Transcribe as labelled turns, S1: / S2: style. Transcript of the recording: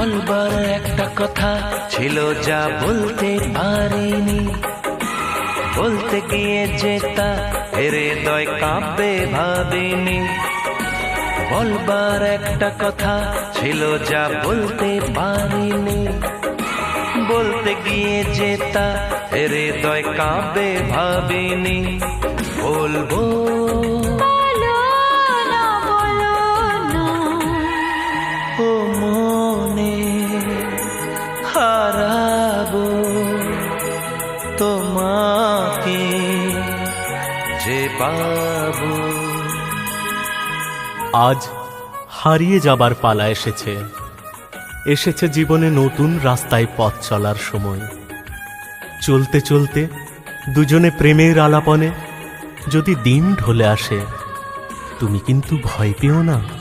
S1: বলবার একটা কথা ছিল যা বলতে পারিনি। বলতে গিয়ে যেতা হৃদয় কাঁপে ভাবিনি। বলবার একটা কথা ছিল যা বলতে পারিনি। বলতে গিয়ে যেতা হৃদয় কাঁপে ভাবিনি। বলব মনে হারাবো তোমাকে যে পাবো।
S2: আজ হারিয়ে যাবার পালা এসেছে। এসেছে জীবনে নতুন রাস্তায় পথ চলার সময়। চলতে চলতে দুজনে প্রেমের আলাপনে যদি দিন ঢলে আসে, তুমি কিন্তু ভয় পেও না।